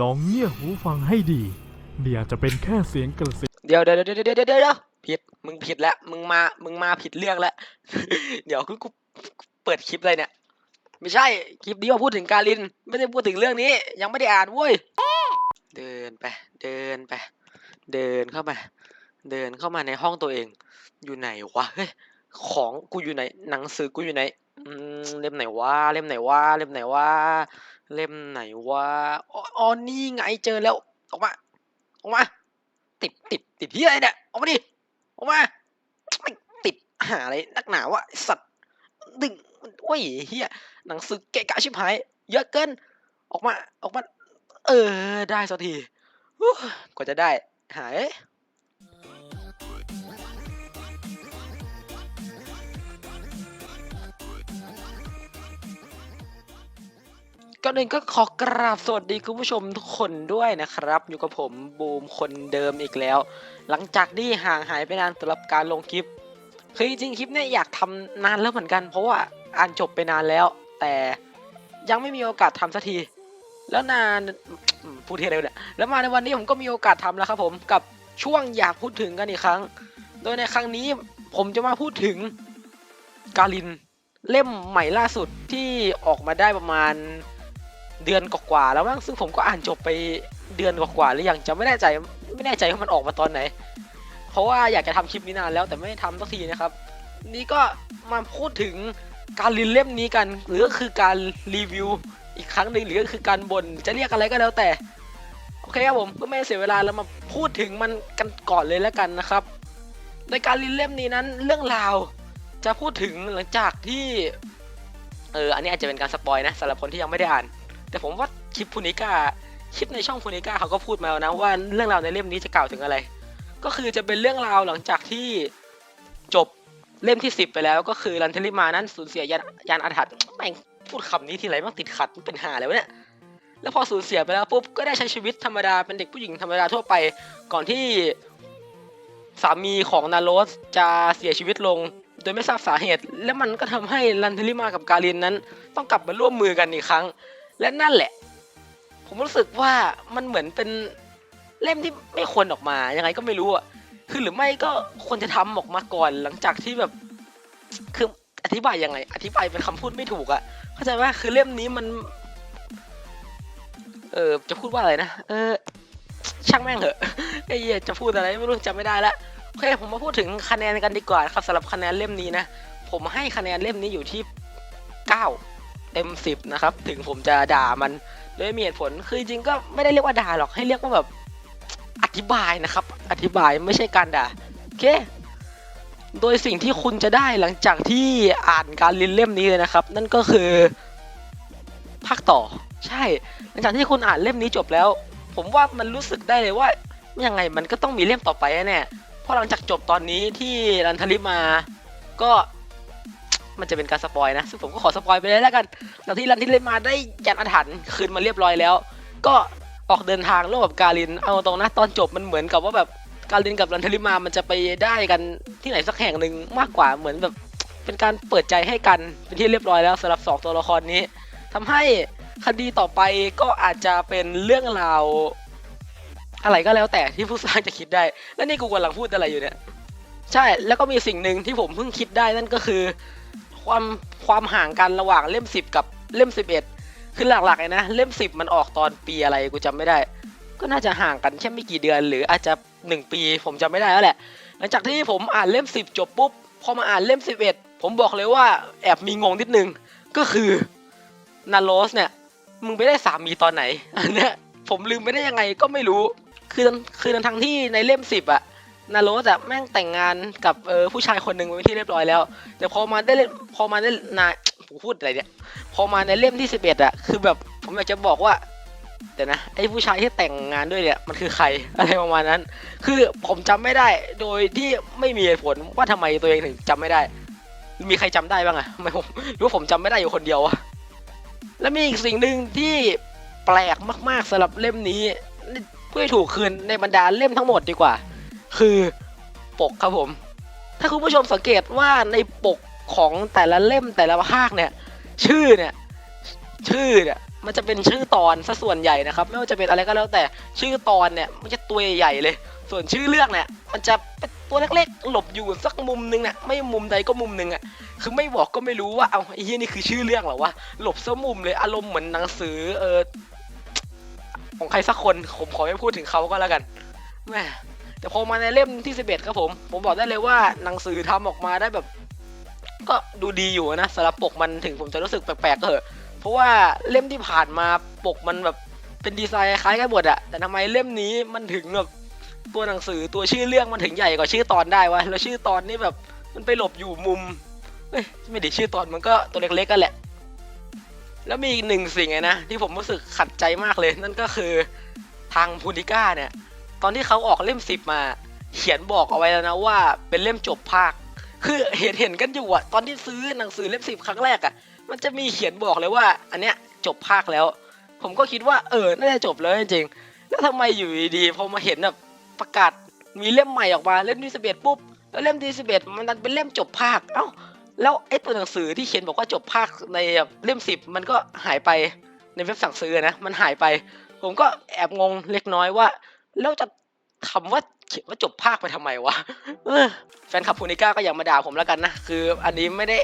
ลองเงี่ยหูฟังให้ดี เดี๋ยวจะเป็นแค่เสียงกระซิบเดี๋ยวเดี๋ยวเดี๋ยวเดี๋ยวเดี๋ยวเดี๋ยวผิดมึงผิดแล้วมึงมามึงมาผิดเรื่องแล้ว เดี๋ยวกูเปิดคลิปเลยเนี่ย ไม่ใช่คลิปนี้มาพูดถึงการิน ไม่ได้พูดถึงเรื่องนี้ ยังไม่ได้อ่านเว้ยเดินไปเดินไป เดินเข้ามา เดินเข้ามาในห้องตัวเอง อยู่ไหนวะเฮ้ยของกูอยู่ไหน หนังสือกูอยู่ไหนเล่มไหนวะเล่มไหนวะเล่มไหนวะ เล่มไหนวะอ๋ออ๋อนี่ไงเจอแล้ว ออกมา ออกมา ติดติดติดที่อะไรเนี่ยออกมาดิออกมาไม่ติดหาอะไรนักหนาวะสัตว์ดึงโอ้ยเฮียหนังสือเกะกะชิบหาย เยอะเกิน ออกมาออกมา เออ ได้สักทีกว่าจะได้ หาย ก่อนอื่นก็ขอกราบสวัสดีคุณผู้ชมทุกคนด้วยนะครับ อยู่กับผมบูมคนเดิมอีกแล้ว หลังจากที่ห่างหายไปนานสำหรับการลงคลิป คือจริงๆคลิปเนี่ยอยากทำนานแล้วเหมือนกัน เพราะว่าอ่านจบไปนานแล้ว แต่ยังไม่มีโอกาสทำสักที แล้วนานพูดเท่อะไรวเนี่ยแล้วมาในวันนี้ผมก็มีโอกาสทำแล้วครับผมกับช่วงอยากพูดถึงกันอีกครั้ง โดยในครั้งนี้ผมจะมาพูดถึงกาลินเล่มใหม่ล่าสุดที่ออกมาได้ประมาณ เดือนกว่าๆแล้วมั้งซึ่งผมก็อ่านจบไปเดือนกว่าๆหรือยังจะไม่แน่ใจไม่แน่ใจว่ามันออกมาตอนไหน เพราะว่าอยากจะทำคลิปนี้นานแล้วแต่ไม่ทำสักทีนะครับ นี่ก็มาพูดถึงการรีนเล่มนี้กัน หรือก็คือการรีวิวอีกครั้งหนึ่งหรือก็คือการบน่นจะเรียกอะไรก็แล้วแต่ โอเคครับผมเพื่อไม่เสียเวลาแล้วมาพูดถึงมันกันก่อนเลยแล้วกันนะครับ ในการรีนเล่มนี้นั้นเรื่องราวจะพูดถึงหลังจากที่เอออันนี้อาจจะเป็นการสปอยนะสำหรับคนที่ยังไม่ได้อ่าน แต่ผมว่าคลิปพูนิก้าคลิปในช่องพูนิก้าเขาก็พูดมาแล้วนะว่าเรื่องราวในเล่มนี้จะกล่าวถึงอะไร ก็คือจะเป็นเรื่องราวหลังจากที่จบเล่มที่ 10 ไปแล้ว ก็คือรันเทลิมานั้นสูญเสียยานยานอาถรรพ์แม่งพูดคำนี้ทีไรมันติดขัดมันเป็นหาอะไรวเนี่ยแล้วพอสูญเสียไปแล้วปุ๊บก็ได้ใช้ชีวิตธรรมดาเป็นเด็กผู้หญิงธรรมดาทั่วไปก่อนที่สามีของนาโรสจะเสียชีวิตลง โดยไม่ทราบสาเหตุ และมันก็ทำให้รันเทลิมากับกาลินนั้น ต้องกลับมาร่วมมือกันอีกครั้ง และนั่นแหละ ผมรู้สึกว่ามันเหมือนเป็นเล่มที่ไม่ควรออกมายังไงก็ไม่รู้อะคือหรือไม่ก็ควรจะทำออกมาก่อนหลังจากที่แบบ คืออธิบายยังไง อธิบายเป็นคำพูดไม่ถูกอะเข้าใจว่าคือเล่มนี้มัน เออจะพูดว่าอะไรนะเออ ช่างแม่งเถอะไอ้เหี้ยจะพูดอะไรไม่รู้จำไม่ได้ละโอเคผมมาพูดถึงคะแนนกันดีกว่าครับสำหรับคะแนนเล่มนี้นะผมให้คะแนนเล่มนี้อยู่ที่9 เต็ม10นะครับ ถึงผมจะด่ามันโดยมีเหตุผลคือจริงก็ไม่ได้เรียกว่าด่าหรอกให้เรียกว่าแบบอธิบายนะครับ อธิบายไม่ใช่การด่าโอเค โดยสิ่งที่คุณจะได้หลังจากที่อ่านการลินเล่มนี้เลยนะครับ นั่นก็คือภาคต่อ ใช่ หลังจากที่คุณอ่านเล่มนี้จบแล้ว ผมว่ามันรู้สึกได้เลยว่ายังไงมันก็ต้องมีเล่มต่อไปแน่เพราะหลังจากจบตอนนี้ที่รันทลิมาก็ มันจะเป็นการสปอยนะ ซึ่งผมก็ขอสปอยไปเลยแล้วกันหลังที่รันที่เล่นมาได้ยันอาถรรพ์คืนมาเรียบร้อยแล้ว ก็ออกเดินทางร่วมกับกาลิน เอาตรงนะตอนจบมันเหมือนกับว่าแบบกาลินกับรันทลิมามันจะไปได้กันที่ไหนสักแห่งหนึ่งมากกว่าเหมือนแบบเป็นการเปิดใจให้กันเป็นที่เรียบร้อยแล้วสำหรับสองตัวละครนี้ทำให้คดีต่อไปก็อาจจะเป็นเรื่องราว อะไรก็แล้วแต่ที่ผู้สร้างจะคิดได้ และนี่กูกำลังพูดอะไรอยู่เนี่ย ใช่แล้วก็มีสิ่งหนึ่งที่ผมเพิ่งคิดได้นั่นก็คือ ความความห่างกันระหว่างเล่ม10กับเล่ม11คือหลักๆเลยนะ เล่ม10มันออกตอนปีอะไรกูจำไม่ได้ ก็น่าจะห่างกันแค่ไม่กี่เดือน หรืออาจจะ1ปีผมจำไม่ได้แล้วแหละ หลังจากที่ผมอ่านเล่ม10จบปุ๊บพอมาอ่านเล่ม11ผมบอกเลยว่าแอบมีงงนิดนึง ก็คือนาโรสเนี่ย มึงไปได้สามีตอนไหนอันเนี้ยผมลืมไปได้ยังไงก็ไม่รู้ คือคือทั้งที่ในเล่ม10อะ นาโรสอะแม่งแต่งงานกับเออผู้ชายคนหนึ่งไว้ที่เรียบร้อยแล้ว แต่พอมาได้เล่นพอมาได้นาผมพูดอะไรเนี่ย พอมาในเล่มที่11อะคือแบบผมอยากจะบอกว่าเดี๋ยวนะไอ้ผู้ชายที่แต่งงานด้วยเนี่ยมันคือใครอะไรประมาณนั้น คือผมจำไม่ได้โดยที่ไม่มีเหตุผลว่าทำไมตัวเองถึงจำไม่ได้ มีใครจำได้บ้างอะทำไมผมรือว่าผมจำไม่ได้อยู่คนเดียววะและมีอีกสิ่งหนึ่งที่แปลกมากๆสำหรับเล่มนี้เพื่อถูกคืนในบรรดาเล่มทั้งหมดดีกว่า คือปกครับผม ถ้าคุณผู้ชมสังเกตว่าในปกของแต่ละเล่มแต่ละภาคเนี่ย ชื่อเนี่ย ชื่อเนี่ยมันจะเป็นชื่อตอนซะส่วนใหญ่นะครับ ไม่ว่าจะเป็นอะไรก็แล้วแต่ชื่อตอนเนี่ยมันจะตัวใหญ่เลย ส่วนชื่อเรื่องเนี่ยมันจะเป็นตัวเล็กๆหลบอยู่สักมุมนึงเนี่ยไม่มุมใดก็มุมนึงอะคือไม่บอกก็ไม่รู้ว่าเอาไอ้เหี้ยนี่คือชื่อเรื่องเหรอวะหลบซะมุมเลยอารมณ์เหมือนหนังสือเออของใครสักคนผมขอไม่พูดถึงเขาก็แล้วกันแม่ แต่พอมาในเล่มที่11ครับผม ผมบอกได้เลยว่าหนังสือทำออกมาได้แบบ ก็ดูดีอยู่นะสำหรับปกมันถึงผมจะรู้สึกแปลกๆก็เถอะ เพราะว่าเล่มที่ผ่านมาปกมันแบบเป็นดีไซน์คล้ายกันหมดอะแต่ทำไมเล่มนี้มันถึงแบบตัวหนังสือตัวชื่อเรื่องมันถึงใหญ่กว่าชื่อตอนได้วะแล้วชื่อตอนนี่แบบมันไปหลบอยู่มุมไม่ได้ชื่อตอนมันก็ตัวเล็กๆกันแหละ แล้วมีอีกหนึ่งสิ่งไงนะที่ผมรู้สึกขัดใจมากเลย นั่นก็คือทางพูนิก้าเนี่ย ตอนที่เขาออกเล่มสิบมา เขียนบอกเอาไว้แล้วนะว่าเป็นเล่มจบภาค คือเห็นเห็นกันอยู่อะตอนที่ซื้อหนังสือเล่มสิบครั้งแรกอะมันจะมีเขียนบอกเลยว่า อันเนี้ยจบภาคแล้ว ผมก็คิดว่าเออน่าจะจบแล้วจริงๆแล้วทำไมอยู่ดีๆพอมาเห็นแบบประกาศมีเล่มใหม่ออกมาเล่มที่สิบเอ็ดปุ๊บแล้วเล่มที่สิบเอ็ดมันดันเป็นเล่มจบภาคเอ้าแล้วไอ้ตัวหนังสือที่เขียนบอกว่าจบภาคในเล่มสิบมันก็หายไปในเว็บสั่งซื้อนะมันหายไป ผมก็แอบงงเล็กน้อยว่า แล้วจะคำว่าเขียนว่าจบภาคไปทำไมวะเออแฟนคลับพูนิก้าก็อย่ามาด่าผมแล้วกันนะ คืออันนี้ไม่ได้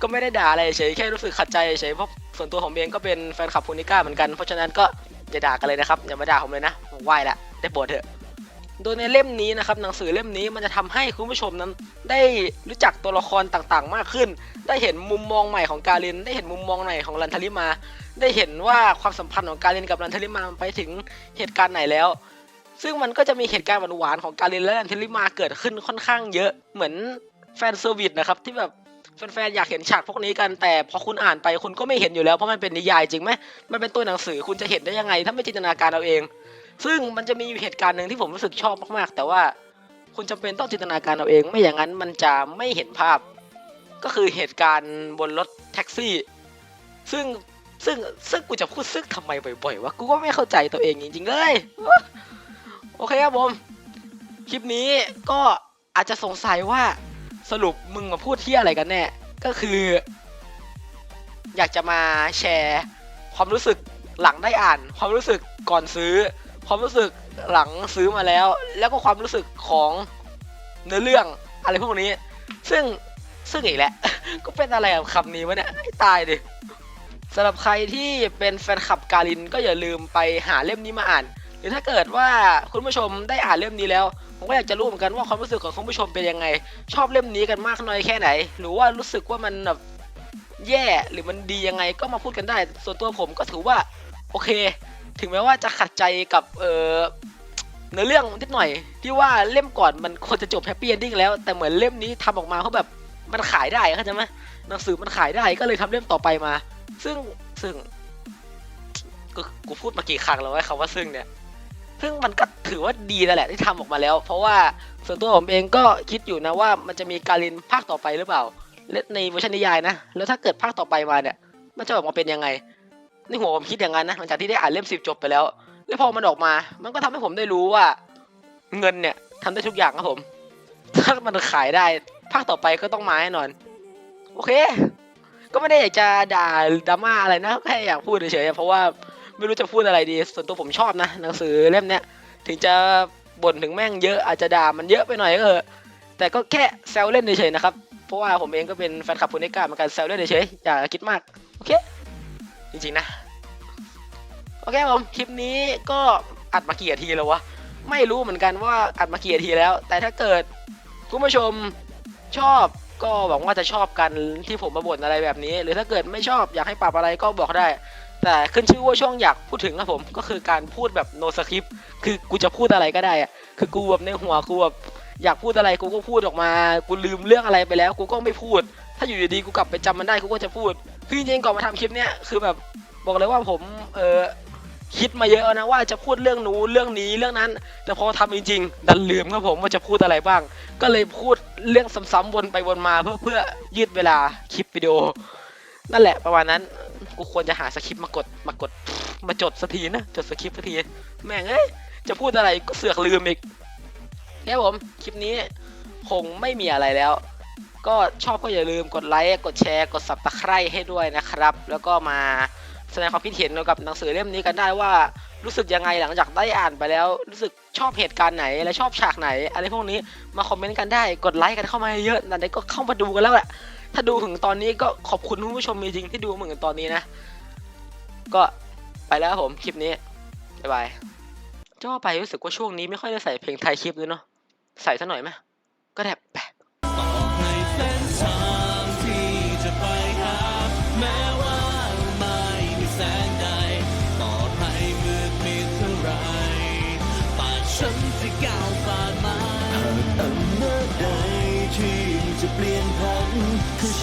ก็ไม่ได้ด่าอะไรเฉยแค่รู้สึกขัดใจเฉยเพราะส่วนตัวผมเองก็เป็นแฟนคลับพูนิก้าเหมือนกัน เพราะฉะนั้นก็อย่าด่ากันเลยนะครับ อย่ามาด่าผมเลยนะผมไหว้ละได้โปรดเถอะ โดยในเล่มนี้นะครับหนังสือเล่มนี้มันจะทำให้คุณผู้ชมนั้น ได้รู้จักตัวละครต่างๆ มากขึ้น ได้เห็นมุมมองใหม่ของกาลิน ได้เห็นมุมมองใหม่ของลันทลิมา ได้เห็นว่าความสัมพันธ์ของกาลินกับลันเทลิมาไปถึงเหตุการณ์ไหนแล้ว ซึ่งมันก็จะมีเหตุการณ์หวานๆของกาลินและลันเทลิมาเกิดขึ้นค่อนข้างเยอะเหมือนแฟนเซอร์วิสนะครับที่แบบแฟนๆอยากเห็นฉากพวกนี้กันแต่พอคุณอ่านไปคุณก็ไม่เห็นอยู่แล้วเพราะมันเป็นนิยายจริงไหมมันเป็นตัวหนังสือคุณจะเห็นได้ยังไง ถ้าไม่จินตนาการเอาเอง ซึ่งมันจะมีอยู่เหตุการณ์หนึ่งที่ผมรู้สึกชอบมากๆ แต่ว่าคุณจำเป็นต้องจินตนาการเอาเอง ไม่อย่างนั้นมันจะไม่เห็นภาพ ก็คือเหตุการณ์บนรถแท็กซี่ ซึ่ง ซึ่งซึ่งกูจะพูดซึ่งทำไมบ่อยๆวะกูก็ไม่เข้าใจตัวเองจริงๆเลย โอเคครับผม คลิปนี้ก็อาจจะสงสัยว่าสรุปมึงมาพูดที่อะไรกันแน่ก็คือ อยากจะมาแชร์ ความรู้สึกหลังได้อ่าน ความรู้สึกก่อนซื้อ ความรู้สึกหลังซื้อมาแล้ว แล้วก็ความรู้สึกของเนื้อเรื่องอะไรพวกนี้ ซึ่งซึ่งอีกแหละก็เป็นอะไรกับคำนี้วะเนี่ยตายดิ สำหรับใครที่เป็นแฟนคลับกาลินก็อย่าลืมไปหาเล่มนี้มาอ่าน หรือถ้าเกิดว่าคุณผู้ชมได้อ่านเล่มนี้แล้ว ผมก็อยากจะรู้เหมือนกันว่าความรู้สึกของคุณผู้ชมเป็นยังไง ชอบเล่มนี้กันมากน้อยแค่ไหน หรือว่ารู้สึกว่ามันแบบแย่หรือมันดียังไงก็มาพูดกันได้ ส่วนตัวผมก็ถือว่าโอเค ถึงแม้ว่าจะขัดใจกับเออเนื้อเรื่องนิดหน่อย ที่ว่าเล่มก่อนมันควรจะจบแฮปปี้เอนดิ้งแล้วแต่เหมือนเล่มนี้ทำออกมาเพราะแบบมันขายได้เข้าใจไหมหนังสือมันขายได้ก็เลยทำเล่มต่อไปมา ซึ่งซึ่งกูกูพูดมากี่ครั้งแล้วว่าคำว่าซึ่งเนี่ย ซึ่งมันก็ถือว่าดีแล้วแหละที่ทำออกมาแล้ว เพราะว่าส่วนตัวผมเองก็คิดอยู่นะว่ามันจะมีการินภาคต่อไปหรือเปล่าและในเวอร์ชันนิยายนะ แล้วถ้าเกิดภาคต่อไปมาเนี่ย มันจะออกมาเป็นยังไงในหัวผมคิดอย่างนั้นนะหลังจากที่ได้อ่านเล่มสิบจบไปแล้ว แล้วพอมันออกมา มันก็ทำให้ผมได้รู้ว่า เงินเนี่ยทำได้ทุกอย่างครับผม ถ้ามันขายได้ ภาคต่อไปก็ต้องมาแน่นอน โอเค ก็ไม่ได้อยากจะด่าดราม่าอะไรนะแค่อยากพูดเฉยๆเพราะว่าไม่รู้จะพูดอะไรดี ส่วนตัวผมชอบนะหนังสือเล่มเนี้ยถึงจะบ่นถึงแม่งเยอะอาจจะด่ามันเยอะไปหน่อยก็เถอะแต่ก็แค่แซวเล่นเฉยๆนะครับเพราะว่าผมเองก็เป็นแฟนคลับพูนิก้าเหมือนกันแซวเล่นเฉยๆอย่าคิดมากโอเคจริงๆนะโอเคผมคลิปนี้ก็อัดมากี่นาทีแล้ววะไม่รู้เหมือนกันว่าอัดมากี่นาทีแล้ว แต่ถ้าเกิดคุณผู้ชมชอบ ก็หวังว่าจะชอบกันที่ผมมาบ่นอะไรแบบนี้ หรือถ้าเกิดไม่ชอบอยากให้ปรับอะไรก็บอกได้ แต่ขึ้นชื่อว่าช่วงอยากพูดถึงครับผมก็คือการพูดแบบ no script คือกูจะพูดอะไรก็ได้อะคือกูแบบในหัวกูแบบอยากพูดอะไรกูก็พูดออกมา กูลืมเรื่องอะไรไปแล้ว กูก็ไม่พูด ถ้าอยู่ดีๆกูกลับไปจำมันได้กูก็จะพูดคือจริงๆก่อนมาทำคลิปเนี้ยคือแบบบอกเลยว่าผมเออ คิดมาเยอะนะว่าจะพูดเรื่องนู้นเรื่องนี้เรื่องนั้น แต่พอทำจริงๆ ดันลืมครับผมว่าจะพูดอะไรบ้าง ก็เลยพูดเรื่องซ้ำๆวนไปวนมาเพื่อเพื่อยืดเวลาคลิปวิดีโอ นั่นแหละประมาณนั้นกูควรจะหาสคริปต์มากดมากดมาจดสักทีนะจดสคริปต์สักทีแม่งเอ้ยจะพูดอะไรก็เสือกลืมอีกเนี่ยผมคลิปนี้คงไม่มีอะไรแล้ว ก็ชอบก็อย่าลืมกดไลค์กดแชร์กด subscribe ให้ด้วยนะครับ แล้วก็มา แสดงความคิดเห็นเกี่ยวกับหนังสือเล่มนี้กันได้ว่ารู้สึกยังไงหลังจากได้อ่านไปแล้ว รู้สึกชอบเหตุการณ์ไหนและชอบฉากไหน อะไรพวกนี้มาคอมเมนต์กันได้กดไลค์กันเข้ามาเยอะนั่นก็เข้ามาดูกันแล้วแหละถ้าดูถึงตอนนี้ก็ขอบคุณผู้ชมจริงๆที่ดูมาถึงตอนนี้นะ ก็ไปแล้วผมคลิปนี้บ๊ายบายจะว่าไปรู้สึกว่าช่วงนี้ไม่ค่อยได้ใส่เพลงไทยคลิปเลยเนาะใส่ซะหน่อยไหมก็แปะ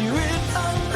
ำน